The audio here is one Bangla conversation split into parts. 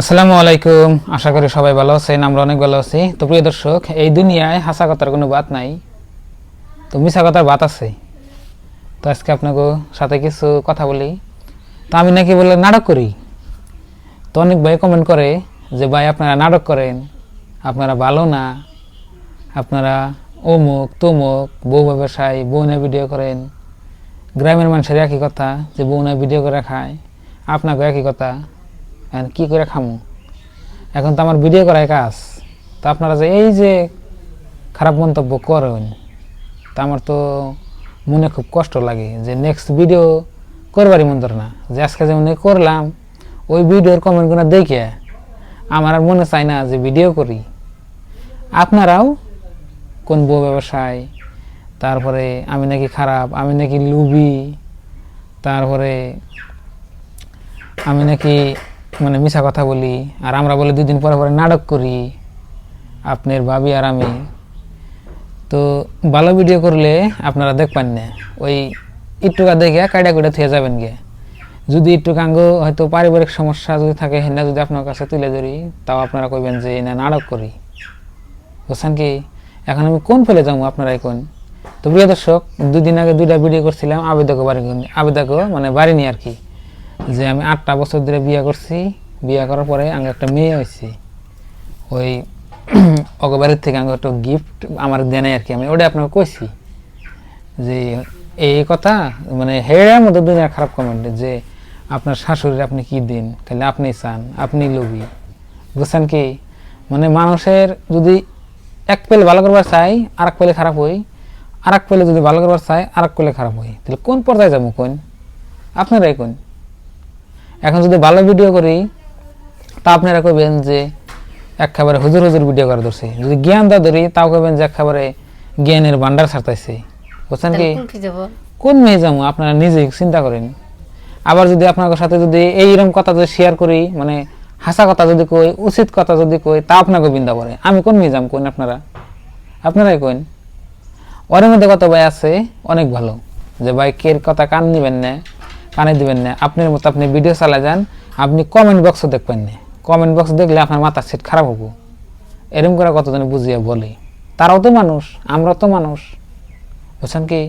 আসসালামু আলাইকুম। আশা করি সবাই ভালো আছেন, আমরা অনেক ভালো আছি। তো প্রিয় দর্শক, এই দুনিয়ায় হাসা কথার কোনো বাত নাই। তো মিশা কথার বাত আছে। তো আজকে আপনাকে সাথে কিছু কথা বলি। তো আমি নাকি বলে নাটক করি। তো অনেক ভাই কমেন্ট করে যে, ভাই, আপনারা নাটক করেন। আপনারা ভালো না। আপনারা অমুক, তমুক, বউ ব্যবসায়, বউ নিয়ে ভিডিও করেন। গ্রামের মানুষের একই কথা যে, বউ নিয়ে ভিডিও করে খায়। আপনাকে একই কথা। এখন কি করে খামু? এখন তো আমার ভিডিও করাই কাজ। তো আপনারা যে এই যে খারাপ মন্তব্য করেন, তা আমার তো মনে খুব কষ্ট লাগে যে নেক্সট ভিডিও করবারই মন না। যে আজকে যেমন করলাম, ওই ভিডিওর কমেন্টগুলো দেখে আমার আর মনে চায় না যে ভিডিও করি। আপনারাও কোন বউ ব্যবসায়, তারপরে আমি নাকি খারাপ, আমি নাকি লুবি, তারপরে আমি নাকি মানে মিশা কথা বলি, আর আমরা বলে দুদিন পরে পরে নাটক করি, আপনার ভাবি আর আমি। তো ভালো ভিডিও করলে আপনারা দেখবেন না। ওই একটুকা দেখে কাইডা কুইডা থুয়ে যাবেন গে যদি একটু হয়তো পারিবারিক সমস্যা যদি থাকে সেটা যদি আপনার কাছে তুলে ধরি, তাও আপনারা কইবেন যে, না, নাটক করি। বুঝছেন কি? এখন আমি কোন ফেলে যাব আপনারা কোন তো প্রিয় দর্শক, দুদিন আগে দুইটা ভিডিও করছিলাম, আবেদক বাড়ি আবেদক মানে বাড়ি নিয়ে আর কি। যে আমি আটটা বছর ধরে বিয়ে করছি। বিয়ে করার পরে আগে একটা মেয়ে হয়েছি। ওই অগবাড়ির থেকে আমি একটা গিফট আমার দেনে আর কি। আমি ওটা আপনাকে কইছি যে এই কথা মানে হেড়ের মধ্যে দুনিয়া খারাপ কমেন্ট যে আপনার শাশুড়ির আপনি কি দিন? তাহলে আপনি চান, আপনি লোভী। বুঝছেন কি? মানে মানুষের যদি এক পেলে ভালো করবার চাই আর এক পেলে খারাপ হই। আর এক পেলে যদি ভালো করবার চাই আর এক পেলে খারাপ হই। তাহলে কোন পর্যায়ে যাব কোন? আপনারাই কোন? এখন যদি ভালো ভিডিও করি তা আপনারা কইবেন যে একেবারে হুজুর হুজুর ভিডিও করে ধরছে। যদি জ্ঞান দা ধরি তাও কইবেন যে একেবারে জ্ঞানের ভান্ডার ছাড়তাইছে। বুঝছেন কি? কোন মেয়ে যাব? আপনারা নিজেই চিন্তা করেন। আবার যদি আপনার সাথে যদি এইরকম কথা যদি শেয়ার করি মানে হাসা কথা যদি কই উচিত কথা যদি কই তা আপনাকে বিন্দা করে আমি কোন মেয়ে যাম কোন আপনারা? আপনারাই কোন ওর মধ্যে কত ভাই আছে? অনেক ভালো। যে ভাই কের কথা কান নিবেন না। কানে দিবেন না। আপনার মতো আপনি ভিডিও চালা যান, আপনি কমেন্ট বক্স দেখবেন না। কমেন্ট বক্স দেখলে আপনার মাথার সেট খারাপ হব। এরকম করে কতজন বুঝিয়ে বলে। তারাও তো মানুষ, আমরাও তো মানুষ। বুঝছেন কি?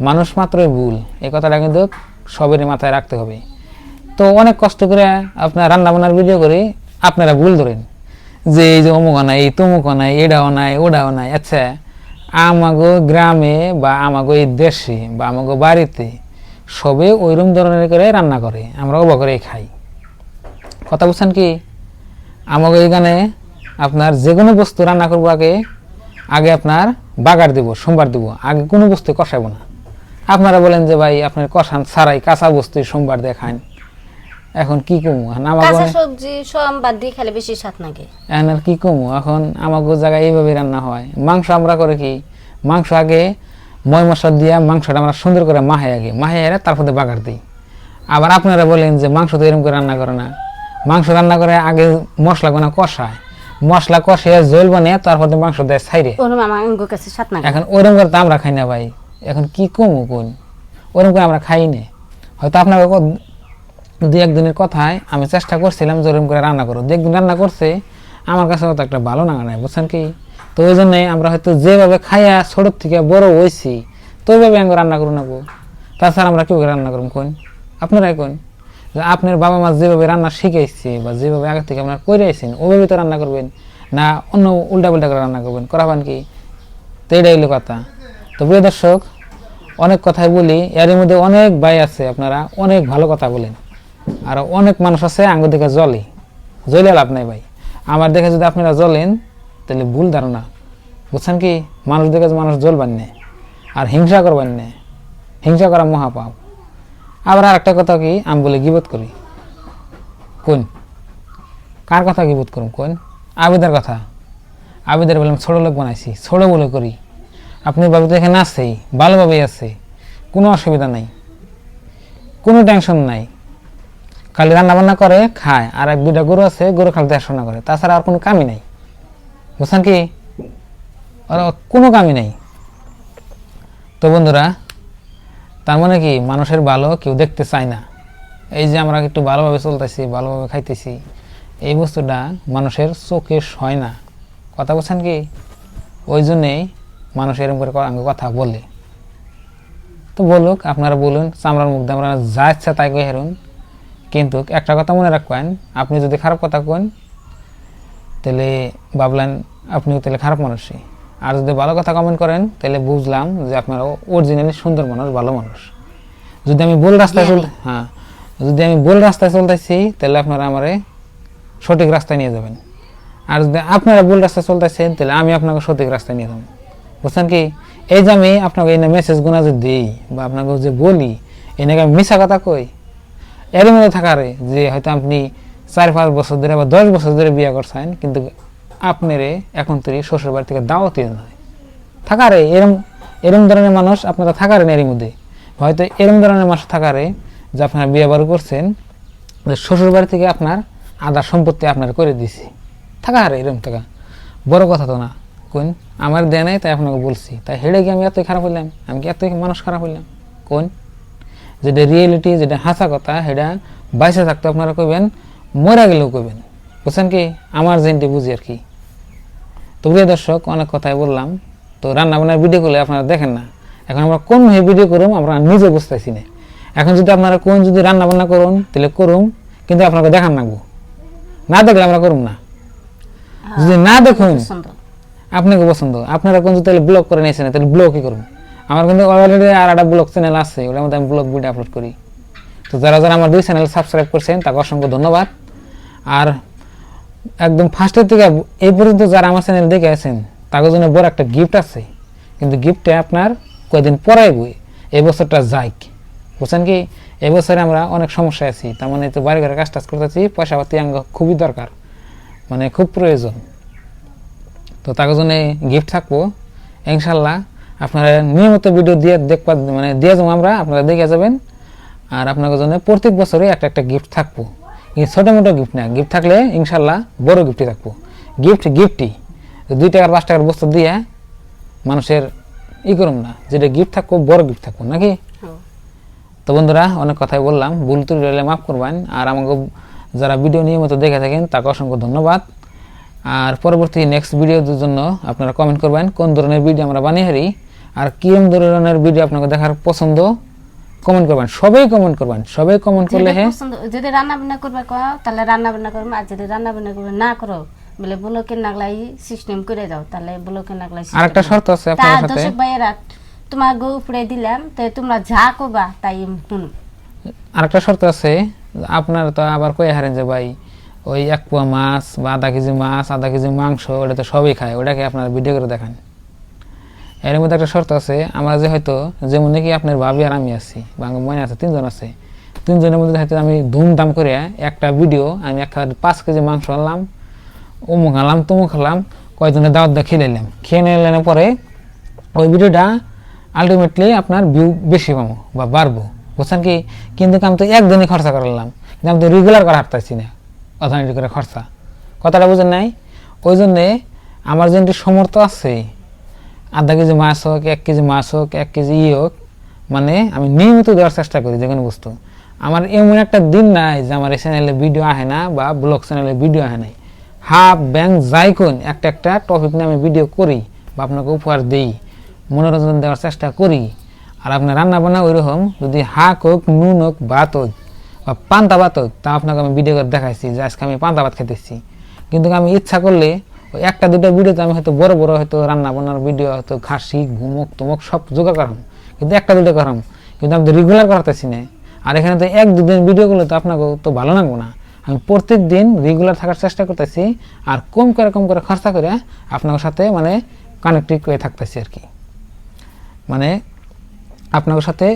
মানুষ মাত্রই ভুল। এই কথাটা কিন্তু সবেরই মাথায় রাখতে হবে। তো অনেক কষ্ট করে আপনার রান্না বান্নার ভিডিও করে, আপনারা ভুল ধরেন। যে এই যে অমুক নাই, এই তমুক নাই, এটাও নাই, ওটাও নাই আচ্ছা। আমাগো গ্রামে বা আমাগো এই দেশে বা আমাগো বাড়িতে সবে ওইরকম ধরনের করে রান্না করে আমরা অবাক করে খাই। কথা বুঝছেন কি? আমাকে এখানে আপনার যে কোনো বস্তু রান্না করব আগে আগে আপনার বাগার দিব সোমবার দিব আগে কোনো বস্তু কষাবো না। আপনারা বলেন যে ভাই আপনার কষান ছাড়াই কাঁচা বস্তু সোমবার দিয়ে খান। এখন কি কমু? কাঁচা সবজি সব দিয়ে খেলে বেশি স্বাদ লাগে। এখন আর কি কমু? এখন আমাকে জায়গায় এইভাবে রান্না হয়। মাংস আমরা করে কি? মাংস আগে ময় মশলা দিয়ে মাংসটা আমরা সুন্দর করে মাহে আগে মাহে এরা তারপরে বাগার দিই। আবার আপনারা বলেন যে মাংস তো এরকম করে রান্না করে না। মাংস রান্না করে আগে মশলা গোনা কষায়। মশলা কষিয়ে জল বানিয়ে তারপরে মাংস দেয় লাগে এখন ওরকম করে তো আমরা খাই না ভাই। এখন কি কমু কোন? ওরকম করে আমরা খাই না। হয়তো আপনাকে দু একদিনের কথায় আমি চেষ্টা করছিলাম যে ওরকম করে রান্না করো। দু একদিন রান্না করছে আমার কাছে অত একটা ভালো নাই বুঝছেন কি? তো ওই জন্যে আমরা হয়তো যেভাবে খাইয়া ছোটোর থেকে বড় হয়েছি তো ওইভাবে আমি রান্না করুন নেব। তাছাড়া আমরা কেউ রান্না করুন কোন আপনারাই কোন যে আপনার বাবা মা যেভাবে রান্না শিখাইছে বা যেভাবে আগে থেকে আপনার করে আইছেন ওইভাবে তো রান্না করবেন, না অন্য উল্টা পাল্টা করে রান্না করবেন? করাবেন কি? তো এটাই হলো কথা। তো প্রিয় দর্শক, অনেক কথাই বলি, এর মধ্যে অনেক ভাই আছে আপনারা, অনেক ভালো কথা বলেন। আর অনেক মানুষ আছে আঙ্গুর দিকে জলে। জ্বলে লাভ নাই ভাই। আমার দেখে যদি আপনারা জ্বলেন তাহলে ভুল ধারণা। বুঝছেন কি? মানুষ দেখে যে মানুষ জ্বলবেন না আর হিংসা করবেন নে হিংসা করা মহাপাপ। আবার আর একটা কথা কি? আমি বলে গিবোধ করি। কোন? কার কথা গিবোধ করুন কোন? আবেদার কথা। আবেদার বললাম ছোট লোক বানাইছি, ছোট বলে করি। আপনি বাবু তো এখানে আছেই ভালোভাবেই আছে, কোনো অসুবিধা নাই, কোনো টেনশন নাই। খালি রান্না বান্না করে, খায়, আর এক দুটা গরু আছে, গরু খালি দেখাশোনা করে, তাছাড়া আর কোনো কামই নাই। বুঝছেন কি? আর, কোনো কামই নেই। তো বন্ধুরা, তার মানে কি, মানুষের ভালো কেউ দেখতে চায় না। এই যে আমরা একটু ভালোভাবে চলতেছি, ভালোভাবে খাইতেছি, এই বস্তুটা মানুষের চোখে সয় না। কথা বলছেন কি? ওই জন্যেই মানুষ এরকম করে আমাকে কথা বলে। তো বলুক, আপনারা বলুন, চামড়ার মুখ দিয়ে আমরা যা ইচ্ছা তাই কই হেরুন। কিন্তু একটা কথা মনে রাখবেন, আপনি যদি খারাপ কথা কোন তাহলে ভাবলেন আপনিও তাহলে খারাপ মানুষই। আর যদি ভালো কথা কমেন্ট করেন তাহলে বুঝলাম যে আপনারা অরিজিনালি সুন্দর মানুষ ভালো মানুষ। যদি আমি ভুল রাস্তায় চল হ্যাঁ যদি আমি ভুল রাস্তায় চলতেছি তাহলে আপনারা আমারে সঠিক রাস্তায় নিয়ে যাবেন। আর যদি আপনারা ভুল রাস্তায় চলতেছেন তাহলে আমি আপনাকে সঠিক রাস্তায় নিয়ে যাব। বুঝছেন কি? এই যে আমি আপনাকে এই মেসেজ গুনা যে দিই বা আপনাকে যে বলি এই নাকি আমি মিশা কথা কই? এর মধ্যে থাকারে যে হয়তো আপনি চার পাঁচ বছর ধরে বা দশ বছর ধরে বিয়ে করছেন, কিন্তু আপনারে এখন তুই শ্বশুর বাড়ি থেকে দাওয়াতি নয় থাকারে এরম এরম ধরনের মানুষ আপনারা থাকারেন এর মধ্যে। হয়তো এরম ধরনের মানুষ থাকারে যে আপনারা বিয়ে বাড়ি করছেন শ্বশুর বাড়ি থেকে আপনার আদার সম্পত্তি আপনার করে দিছি। থাকা হারে এরকম থাকা। বড় কথা তো না। কোন? আমার দেয় নাই, তাই আপনাকে বলছি। তাই হেডে গিয়ে আমি এতই খারাপ হইলাম, আমি কি এতই মানুষ খারাপ হইলাম? কোন? যেটা রিয়েলিটি যেটা হাসা কথা, সেটা বাইসে থাকতে আপনারা কইবেন মরা গেলেও কইবেন বুঝছেন কি? আমার জেনটি বুঝি আর কি। তো প্রিয় দর্শক অনেক কথাই বললাম। তো রান্না বান্নার ভিডিও করলে আপনারা দেখেন না। এখন আমরা কোন ভাবে ভিডিও করুম আমরা নিজে বুঝতেছি না। এখন যদি আপনারা কোন যদি রান্না বান্না করুন তাহলে করুম কিন্তু আপনাকে দেখান লাগবো না দেখলে আমরা করুম না। যদি না দেখুন আপনাকে পছন্দ। আপনারা কোন যদি তাহলে ব্লগ করে নিয়েছেন তাহলে ব্লগ কি করুন আমার কিন্তু অলরেডি আর একটা ব্লগ চ্যানেল আছে ওটার মধ্যে আমি ব্লগ ভিডিও আপলোড করি। তো যারা যারা আমার দুই চ্যানেল সাবস্ক্রাইব করছেন তাকে অসংখ্য ধন্যবাদ। আর একদম ফার্স্টের থেকে এই পর্যন্ত যারা আমার চ্যানেল দেখে আছেন, তাদের জন্য বড় একটা গিফট আছে। কিন্তু গিফটে আপনার কয়েকদিন পরে বই, এই বছরটা যাইক। বুঝছেন কি? এবছরে আমরা অনেক সমস্যায় আছি, তার মানে তো বাড়ি ঘরে কাজ টাজ করতেছি পয়সা পাতি আঙ্গ খুবই দরকার মানে খুব প্রয়োজন। তো তার জন্য গিফট থাকব। ইনশাল্লাহ আপনারা নিয়মিত ভিডিও দিয়ে দেখবা মানে দিয়ে যাব আমরা, আপনারা দেখে যাবেন। আর আপনাদের জন্য প্রত্যেক বছরে একটা একটা গিফট থাকব। ছোটো মোটো গিফট না। গিফট থাকলে ইনশাল্লাহ বড় গিফটই থাকব। গিফট গিফটই দুই টাকার পাঁচ টাকার বস্তু দিয়ে মানুষের ই করুন না। যেটা গিফট থাকব বড় গিফট থাকব নাকি? হ্যাঁ। তো বন্ধুরা অনেক কথাই বললাম। ভুল ত্রুটি হলে মাফ করবেন। আর আমাকে যারা ভিডিও নিয়মিত দেখে থাকেন তাকে অসংখ্য ধন্যবাদ। আর পরবর্তী নেক্সট ভিডিওর জন্য আপনারা কমেন্ট করবেন কোন ধরনের ভিডিও আমরা বানিয়ে হারি আর কিরম ধরনের ভিডিও আপনাকে দেখার পছন্দ কমেন্ট করবেন সবাই কমেন্ট করবেন সবাই কমেন্ট করলে হ্যাঁ যদি রান্না বান্না করবে কও তাহলে রান্না বান্না করব আর যদি রান্না বান্না করবে না করো বলে ব্লকের নাগলাই সিস্টেম করে দাও তাহলে ব্লকের নাগলাই আর একটা শর্ত আছে আপনার সাথে। দর্শক ভাইয়েরা তোমার গো উপরে দিলাম তো তোমরা যা করবা তাই শুন। আরেকটা শর্ত আছে আপনার তো আবার কয়ে হারেন যে ভাই ওই এক পোয়া মাছ বা আধা কেজি মাছ আধা কেজি মাংস ওটা তো সবই খায় ওটাকে আপনার ভিডিও করে দেখান। এর মধ্যে একটা শর্ত আছে, আমরা যে হয়তো যেমন নাকি আপনার ভাবি আর আমি আছি, বা মনে আছে, তিনজন আছে। তিনজনের মধ্যে হয়তো আমি ধুমধাম করে একটা ভিডিও, আমি একটা পাঁচ কেজি মাংস আনলাম, অমুক আনলাম, তমুক খেলাম কয়েকজনের দাওয়াত দিয়ে খেয়ে নিলাম। খেয়ে নিলেন পরে ওই ভিডিওটা আলটিমেটলি আপনার ভিউ বেশি পাবো বা বাড়বো। বুঝছেন কি? কিন্তু আমি তো একদিনই খরচা করলাম কিন্তু আমি তো রেগুলার করে হাঁটতেছি না অর্থনীতি করে খরচা। কথাটা বুঝেন নাই? ওই জন্যে আমার যে সমর্থ আছে আধা কেজি মাছ হোক, এক কেজি মাছ হোক, এক কেজি ই হোক মানে আমি নিয়মিত দেওয়ার চেষ্টা করি যে কোনো বস্তু। আমার এমন একটা দিন নাই যে আমার এই চ্যানেলে ভিডিও আসে না বা ব্লগ চ্যানেলে ভিডিও আসে নাই। হাফ ব্যাংক যাই কোন একটা একটা টপিক নিয়ে আমি ভিডিও করি বা আপনাকে উপহার দিই, মনোরঞ্জন দেওয়ার চেষ্টা করি। আর আপনার রান্না বান্না ওইরকম, যদি হাক হোক, নুন হোক, ভাত হোক বা পান্তা ভাত হোক, তা আপনাকে আমি ভিডিও করে দেখাইছি যে আজকে আমি পান্তা ভাত খেতেছি কিন্তু আমি ইচ্ছা করলে একটা, দুটো ভিডিওতে আমি হয়তো বড় বড় হয়তো রান্না বান্নার ভিডিও, হয়তো খাসি, ঘুমক, তুমক, সব জোগাড় করাম। কিন্তু একটা, দুটো করাম। কিন্তু আমি তো রেগুলার করাতেছি না। আর এখানে তো এক, দুদিন ভিডিও করলে তো আপনাকে তো ভালো লাগবো না। আমি প্রত্যেক দিন রেগুলার থাকার চেষ্টা করতেছি। আর কম করে কম করে খরচা করে আপনার সাথে মানে কানেক্টেড করে থাকতেছি আর কি। মানে আপনার সাথে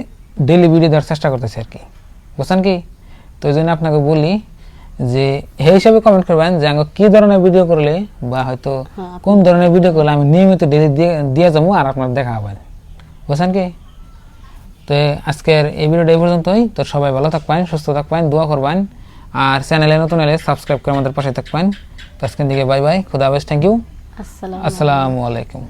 ডেলি ভিডিও দেওয়ার চেষ্টা করতেছি আর কি। বুঝছেন কি? তো ওই জন্য আপনাকে বলি যে সেই হিসাবে কমেন্ট করবেন যে আমি কি ধরনের ভিডিও করলে বা হয়তো হ্যাঁ, কোন ধরনের ভিডিও করলে আমি নিয়মিত ডেলি দিয়ে দিয়ে যাব আর আপনার দেখা হবেন বুঝছেন কি? তো আজকের এই ভিডিওটা এই পর্যন্তই। তো সবাই ভালো থাকবেন সুস্থ থাকবেন দোয়া করবেন। আর চ্যানেলে নতুন এলে সাবস্ক্রাইব করে আমাদের পাশে থাকবেন। তো আজকের দিকে বাই বাই খুদা হাফেজ থ্যাংক ইউ আসসালামু আলাইকুম।